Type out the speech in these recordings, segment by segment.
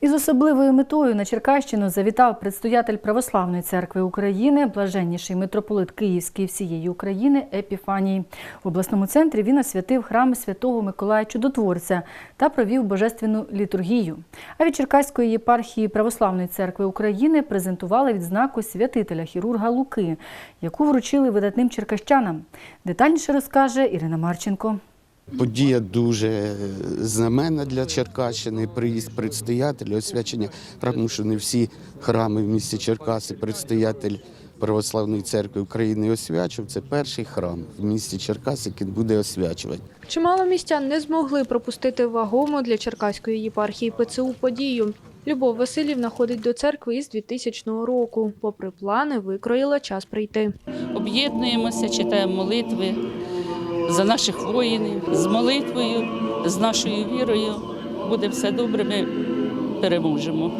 Із особливою метою на Черкащину завітав предстоятель Православної церкви України, блаженніший митрополит Київський всієї України Епіфаній. В обласному центрі він освятив храм святого Миколая Чудотворця та провів божественну літургію. А від Черкаської єпархії Православної церкви України презентували відзнаку святителя хірурга Луки, яку вручили видатним черкащанам. Детальніше розкаже Ірина Марченко. Подія дуже знаменна для Черкащини. Приїзд предстоятеля, освячення тому що не всі храми в місті Черкаси предстоятель Православної церкви України освячив. Це перший храм в місті Черкаси, який буде освячувати. Чимало містян не змогли пропустити вагому для Черкаської єпархії ПЦУ подію. Любов Васильівна ходить до церкви із 2000 року. Попри плани, викроїла час прийти. об'єднуємося, читаємо молитви за наших воїнів, з молитвою, з нашою вірою. Буде все добре, ми переможемо.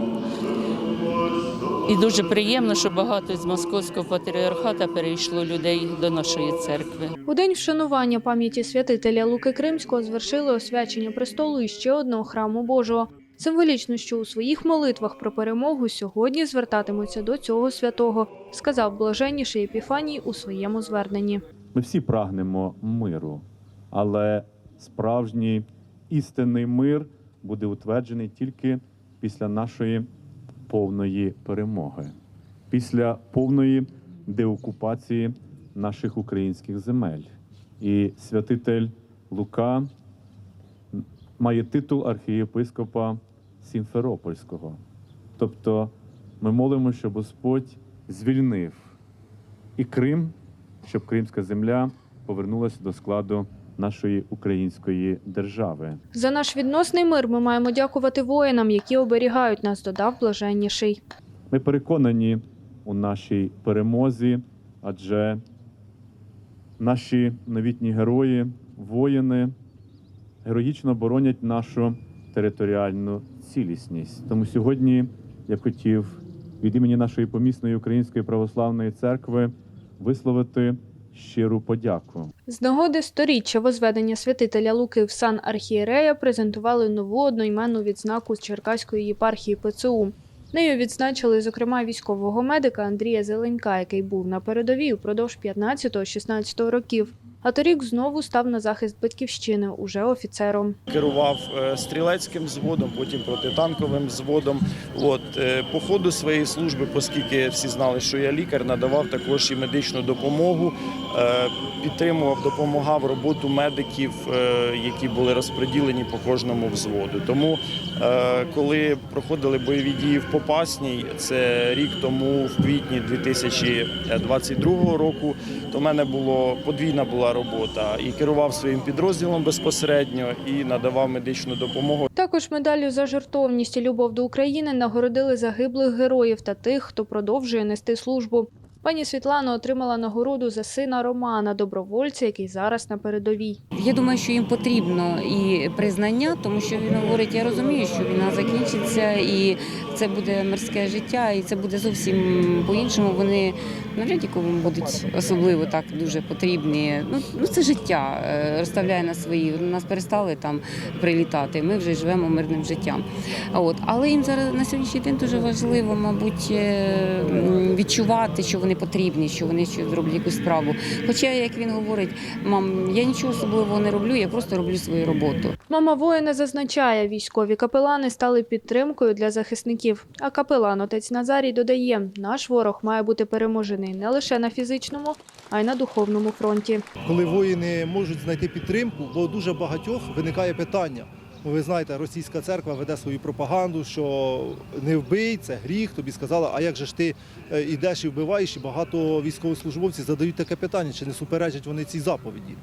І дуже приємно, що багато з московського патріархата перейшло людей до нашої церкви. У день вшанування пам'яті святителя Луки Кримського звершили освячення престолу і ще одного храму Божого. Символічно, що у своїх молитвах про перемогу сьогодні звертатимуться до цього святого, сказав блаженніший Епіфаній у своєму зверненні. Ми всі прагнемо миру, але справжній істинний мир буде утверджений тільки після нашої повної перемоги, після повної деокупації наших українських земель. І святитель Лука має титул архієпископа Сімферопольського. Тобто ми молимо, щоб Господь звільнив і Крим, щоб кримська земля повернулася до складу нашої української держави. За наш відносний мир ми маємо дякувати воїнам, які оберігають нас, додав блаженніший. Ми переконані у нашій перемозі, адже наші новітні герої, воїни героїчно боронять нашу територіальну цілісність. Тому сьогодні я б хотів від імені нашої помісної української православної церкви висловити щиру подяку. З нагоди сторіччя возведення святителя Луки в сан архієрея презентували нову одноіменну відзнаку з Черкаської єпархії ПЦУ. Нею відзначили, зокрема, військового медика Андрія Зеленька, який був на передовій упродовж 15-16 років. А торік знову став на захист батьківщини уже офіцером. керував е, стрілецьким зводом, потім протитанковим зводом. От е, по ходу своєї служби, оскільки всі знали, що я лікар, надавав також і медичну допомогу, підтримував, допомагав роботу медиків, е, які були розподілені по кожному взводу. Тому, е, коли проходили бойові дії в Попасній, це рік тому, в квітні 2022 року, то в мене було подвійна була робота і керував своїм підрозділом безпосередньо і надавав медичну допомогу. Також медаллю за жертовність і любов до України нагородили загиблих героїв та тих, хто продовжує нести службу. Пані Світлана отримала нагороду за сина Романа, добровольця, який зараз на передовій. Я думаю, що їм потрібно і признання, тому що він говорить, я розумію, що війна закінчиться, і це буде мирське життя, і це буде зовсім по-іншому. Вони навряд кому будуть особливо так дуже потрібні. Ну, ну це життя е, розставляє на свої. Нас перестали там прилітати. Ми вже живемо мирним життям. От, але їм зараз на сьогоднішній день дуже важливо, мабуть, е, відчувати, що вони потрібні, що вони ще зроблять якусь справу. Хоча, як він говорить, мам, я нічого особливого не роблю, я просто роблю свою роботу. Мама воїна зазначає, військові капелани стали підтримкою для захисників. А капелан отець Назарій додає, наш ворог має бути переможений не лише на фізичному, а й на духовному фронті. коли воїни можуть знайти підтримку, бо дуже багатьох виникає питання. Ви знаєте, російська церква веде свою пропаганду, що не вбий, це гріх. Тобі сказала, а як же ж ти е, йдеш і вбиваєш? І багато військовослужбовців задають таке питання, чи не суперечать вони цій заповіді.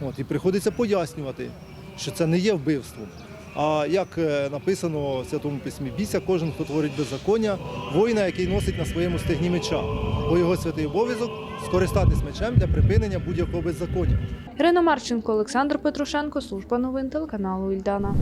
От, і приходиться пояснювати, що це не є вбивством. А як е, написано в Святому Письмі, бійся кожен, хто творить беззаконня, воїна, який носить на своєму стегні меча, бо його святий обов'язок скористатись мечем для припинення будь-якого беззаконня. Ірина Марченко, Олександр Петрушенко, служба новин телеканалу Ільдана.